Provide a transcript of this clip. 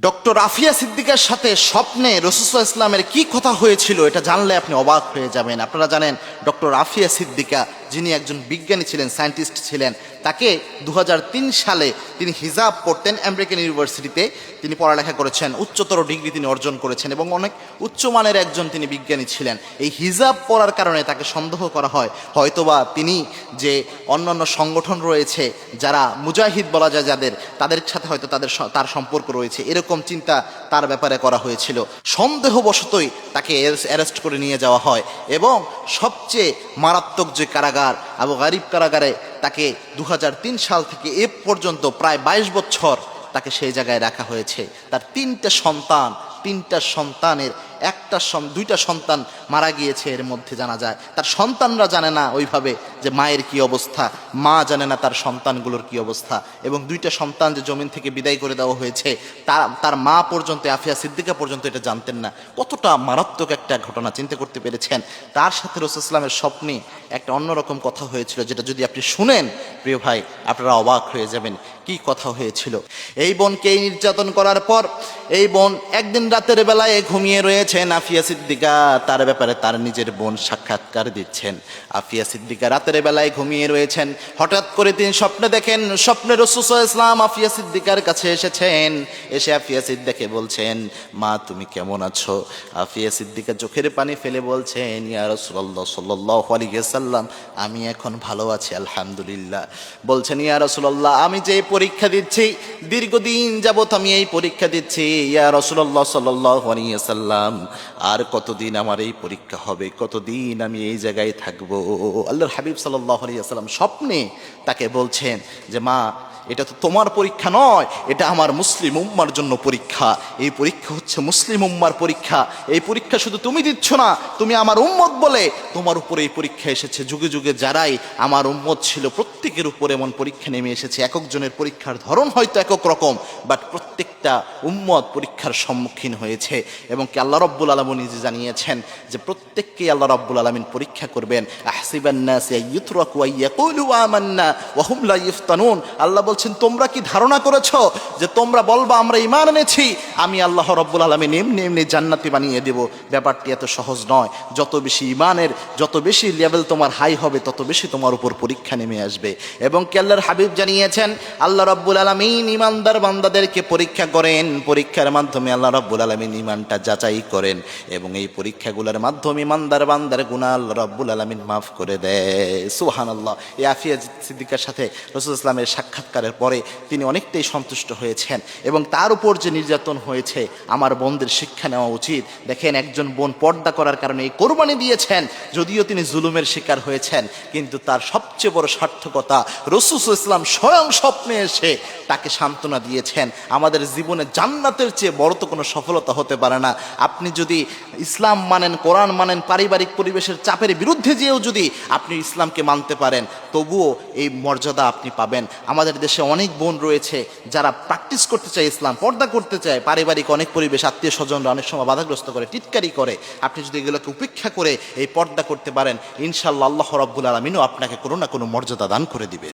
Dr. Doctor Afia সিদ্দিকার সাথে স্বপ্নে রসুল্লাহ ইসলামের কি কথা হয়েছিল এটা জানলে আপনি অবাক হয়ে যাবেন। আপনারা জানেন ডক্টর রাফিয়া সিদ্দিকা, যিনি একজন বিজ্ঞানী ছিলেন, সায়েন্টিস্ট ছিলেন, তাকে দু হাজার তিন সালে তিনি হিজাব পড়তেন আমেরিকান ইউনিভার্সিটিতে। তিনি পড়ালেখা করেছেন, উচ্চতর ডিগ্রি তিনি অর্জন করেছেন এবং অনেক উচ্চমানের একজন তিনি বিজ্ঞানী ছিলেন। এই হিজাব পড়ার কারণে তাকে সন্দেহ করা হয়। হয়তোবা তিনি যে অন্যান্য সংগঠন রয়েছে, যারা মুজাহিদ বলা যায় যাদের, তাদের সাথে হয়তো তাদের তার সম্পর্ক রয়েছে। এরকম চিন্তা তার ব্যাপারে করা হয়েছিল। সন্দেহবশতই তাকে অ্যারেস্ট করে নিয়ে যাওয়া হয় এবং সবচেয়ে মারাত্মক যে কারাগার, আবু গারিব কারাগারে তাকে দু হাজার তিন সাল থেকে এ পর্যন্ত প্রায় বাইশ বছর তাকে সেই জায়গায় রাখা হয়েছে। তার তিনটা সন্তান, তিনটা সন্তানের একটা দুইটা সন্তান মারা গিয়েছে, এর মধ্যে জানা যায়। তার সন্তানরা জানে না ওইভাবে যে মায়ের কি অবস্থা, মা জানে না তার সন্তানগুলোর কি অবস্থা। এবং দুইটা সন্তান যে জমিন থেকে বিদায় করে দেওয়া হয়েছে, তার তার মা পর্যন্ত, আফিয়া সিদ্দিকা পর্যন্ত এটা জানতেন না। কতটা মারাত্মক একটা ঘটনা চিন্তা করতে পেরেছেন। তার সাথে রসুল ইসলামের স্বপ্নে একটা অন্যরকম কথা হয়েছিল, যেটা যদি আপনি শুনেন, প্রিয় ভাই, আপনারা অবাক হয়ে যাবেন কি কথা হয়েছিল। এই বোনকে নির্যাতন করার পর, এই বোন একদিন রাতের বেলায় ঘুমিয়ে রয়েছেন আফিয়া সিদ্দিকা তার ব্যাপারে তার নিজের বোন সাক্ষাৎকার দিচ্ছেন। আফিয়া সিদ্দিকা রাতের বেলায় ঘুমিয়ে রয়েছেন। হঠাৎ করে তিনি স্বপ্নে দেখেন, স্বপ্নে রসুস ইসলাম আফিয়া সিদ্দিকার কাছে এসেছেন। এসে আফিয়া সিদ্দিকাকে বলছেন, মা, তুমি কেমন আছো? আফিয়া সিদ্দিকা চোখের পানি ফেলে বলছেন, ইয়া রসুল্লাহ সাল্লাহ আলিয়াল্লাম আমি এখন ভালো আছি, আলহামদুলিল্লাহ। বলছেন, ইয়া রসুল্লাহ আমি যে পরীক্ষা দিচ্ছি, দীর্ঘদিন যাবত আমি এই পরীক্ষা দিচ্ছি। ইয়া রসুল্লাহ সাল্লাহ আলিয়াল্লাম আর কতদিন আমার এই পরীক্ষা হবে? কতদিন আমি এই জায়গায় থাকব? আল্লাহর হাবিব সাল্লাহ আলিয়াল্লাম স্বপ্নে তাকে বলছেন যে, মা এটা তো তোমার পরীক্ষা নয়, এটা আমার মুসলিম উম্মার জন্য পরীক্ষা। এই পরীক্ষা হচ্ছে মুসলিম উম্মার পরীক্ষা। এই পরীক্ষা শুধু তুমি দিচ্ছ না, তুমি আমার উম্মত বলে তোমার উপরে এই পরীক্ষা এসেছে। যুগে যুগে যারাই আমার উম্মত ছিল, প্রত্যেকের উপরে এমন পরীক্ষা নেমে এসেছে। একক জনের পরীক্ষার ধরন হয়তো একক রকম বাট প্রত্যেকটা উম্মত পরীক্ষার সম্মুখীন হয়েছে। এবং কি আল্লাহ রব্বুল আলম নিজে জানিয়েছেন যে, প্রত্যেককেই আল্লাহ রব্বুল আলমিন পরীক্ষা করবেন। ইফতানুন। আল্লাহ বলছেন, তোমরা কি ধারণা করেছ যে তোমরা বলবা, আমরা ঈমান এনেছি? আমি আল্লাহ রব্বুল আলমিন এমনি এমনি জান্নাতি বানিয়ে দেব। ব্যাপারটি এত সহজ নয়। যত বেশি ঈমানের, যত বেশি লেভেল তোমার হাই হবে, তত বেশি তোমার উপর পরীক্ষা নেমে আসবে। এবং কি আল্লাহর হাবিব জানিয়েছেন, আল্লাহ রব্বুল আলমিন ইমানদার বান্দাদেরকে পরীক্ষা করেন। পরীক্ষার মাধ্যমে আল্লাহ রব্বুল আলমিন ইমানটা যাচাই করেন এবং এই পরীক্ষাগুলোর মাধ্যমে ইমানদার বান্দার গুণা আল্লাহ রব্বুল আলমিন মাফ করে দেয়। সুহান আল্লাহ এই আফিয়া সিদ্দিকার সাথে রসুল ইসলামের সাক্ষাৎকারের পরে তিনি অনেকটাই সন্তুষ্ট হয়েছেন এবং তার উপর যে নির্যাতন হয়েছে, আমার বোনদের শিক্ষা নেওয়া উচিত। দেখেন, একজন বোন পর্দা করার কারণে এই কোরবানি দিয়েছেন, যদিও তিনি জুলুমের শিকার হয়েছেন, কিন্তু তার সবচেয়ে বড় সার্থকতা রসুস ইসলাম স্বয়ং স্বপ্নে এসে তাকে সান্ত্বনা দিয়েছেন। আমাদের জীবনে জান্নাতের চেয়ে বড় তো কোনো সফলতা হতে পারে না। আপনি যদি ইসলাম মানেন, কোরআন মানেন, পারিবারিক পরিবেশের চাপের বিরুদ্ধে যেও যদি আপনি ইসলামকে মানতে পারেন, তবুও এই মর্যাদা আপনি পাবেন। আমাদের দেশে অনেক বোন রয়েছে যারা প্র্যাকটিস করতে চায় ইসলাম, পর্দা করতে চায়, পারিবারিক অনেক পরিবেশ, আত্মীয় স্বজনরা অনেক সময় বাধাগ্রস্ত করে, টিটকারি করে। আপনি যদি এগুলোকে উপেক্ষা করে এই পর্দা করতে পারেন ইনশাল্লাহ আল্লাহ রব্বুল আলমিনও আপনাকে কোনো না কোনো মর্যাদা দান করে দিবে।